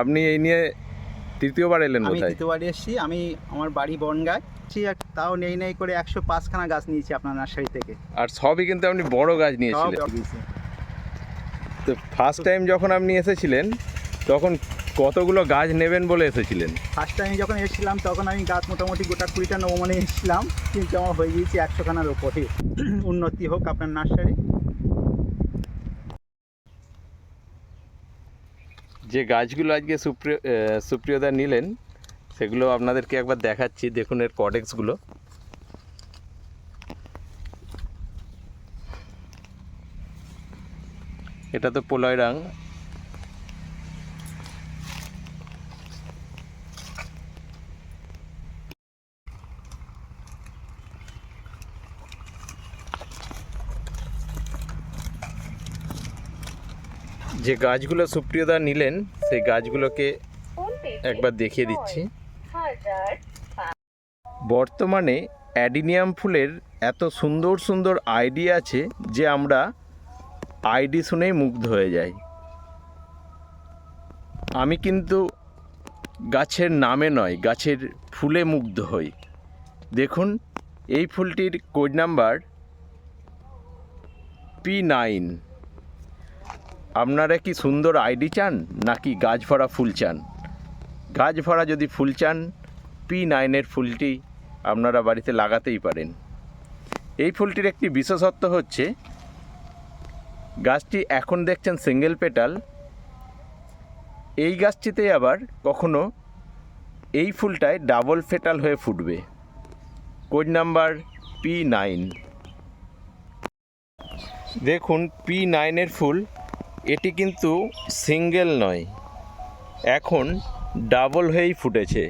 আপনি এই নিয়ে তৃতীয়বার এলেন আমি কোথায় দ্বিতীয়বারে এসেছি আমি আমার বাড়ি বনগাঁ। তাও নেই নেই করে একশো পাঁচখানা গাছ নিয়েছি আপনার নার্সারি থেকে। আর সবই কিন্তু আপনি বড় গাছ নিয়েছিলেন। তো ফার্স্ট টাইম যখন আপনি এসেছিলেন তখন কতগুলো গাছ নেবেন বলে এসেছিলেন? ফার্স্ট টাইম যখন এসেছিলাম তখন আমি গাছ মোটামুটি গোটা কুড়িটা নেব মনে এসেছিলাম কিন্তু আমার হয়ে গিয়েছি একশোখানার ওপরে। উন্নতি হোক আপনার নার্সারি। যে গাছগুলো আজকে সুপ্রিয় সুপ্রিয়দা নিলেন, সেগুলো আপনাদেরকে একবার দেখাচ্ছি, দেখুন এর কডেক্সগুলো এটা তো পোলয়রাং যে গাছগুলো সুপ্রিয়দা নিলেন, সেই গাছগুলোকে একবার দেখিয়ে দিচ্ছি। বর্তমানে অ্যাডিনিয়াম ফুলের এত সুন্দর সুন্দর আইডি আছে যে আমরা আইডি শুনেই মুগ্ধ হয়ে যাই। আমি কিন্তু গাছের নামে নয়, গাছের ফুলে মুগ্ধ হই। দেখুন, এই ফুলটির কোড নাম্বার পি নাইন। আপনারা কি সুন্দর আইডি চান নাকি গাছ ভরা ফুল চান? গাছ ভরা যদি ফুল চান, পি নাইনের ফুলটি আপনারা বাড়িতে লাগাতেই পারেন। এই ফুলটির একটি বিশেষত্ব হচ্ছে, গাছটি এখন দেখছেন সিঙ্গেল পেটাল এই গাছটিতে আবার কখনো এই ফুলটায় ডাবল ফেটাল হয়ে ফুটবে। Code number P nine. দেখুন, পি নাইনের ফুল এটি কিন্তু সিঙ্গেল নয়, এখন ডাবল হয়েই ফুটেছে।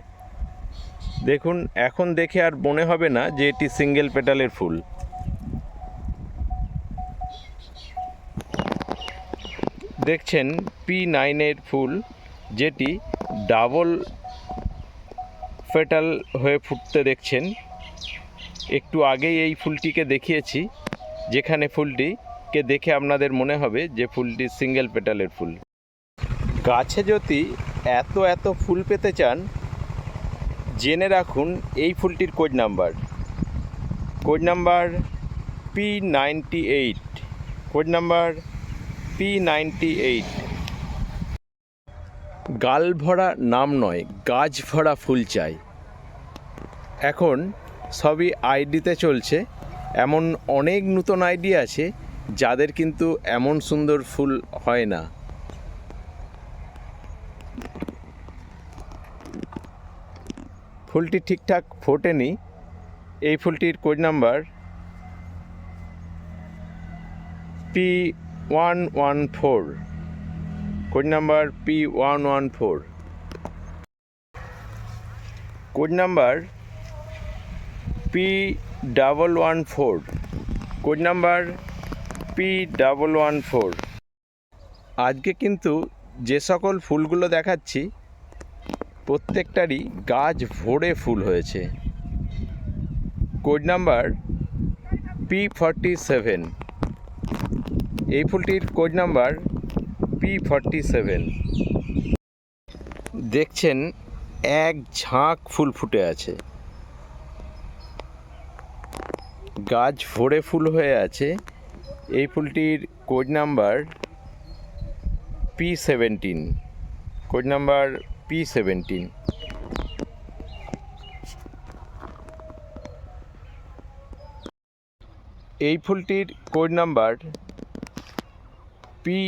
দেখুন, এখন দেখে আর মনে হবে না যে এটি সিঙ্গেল পেটালের ফুল। দেখছেন, পি নাইনের ফুল, যেটি ডাবল পেটাল হয়ে ফুটতে দেখছেন। একটু আগেই এই ফুলটিকে দেখিয়েছি, যেখানে ফুলটিকে দেখে আপনাদের মনে হবে যে ফুলটি সিঙ্গেল পেটালের ফুল। গাছে যদি এত এত ফুল পেতে চান, জেনে রাখুন এই ফুলটির code number. Code number P ninety eight code number P ninety eight গাল ভরা নাম নয়, গাছ ভরা ফুল চাই। এখন সবই আইডিতে চলছে, এমন অনেক নতুন আইডি আছে যাদের কিন্তু এমন সুন্দর ফুল হয় না। ফুলটি ঠিকঠাক ফোটেনি। এই ফুলটির code number P one one four code number P one one four code number P double one four code number P double one four আজকে কিন্তু যে সকল ফুলগুলো দেখাচ্ছি, প্রত্যেকটারই গাছ ভরে ফুল হয়েছে। Code number P forty seven এই ফুলটির code number P forty seven দেখছেন, এক ঝাঁক ফুল ফুটে আছে। গাছ ভরে ফুল হয়ে আছে। এই ফুলটির code number P seventeen code number P seventeen এই ফুলটির কোড নাম্বার পি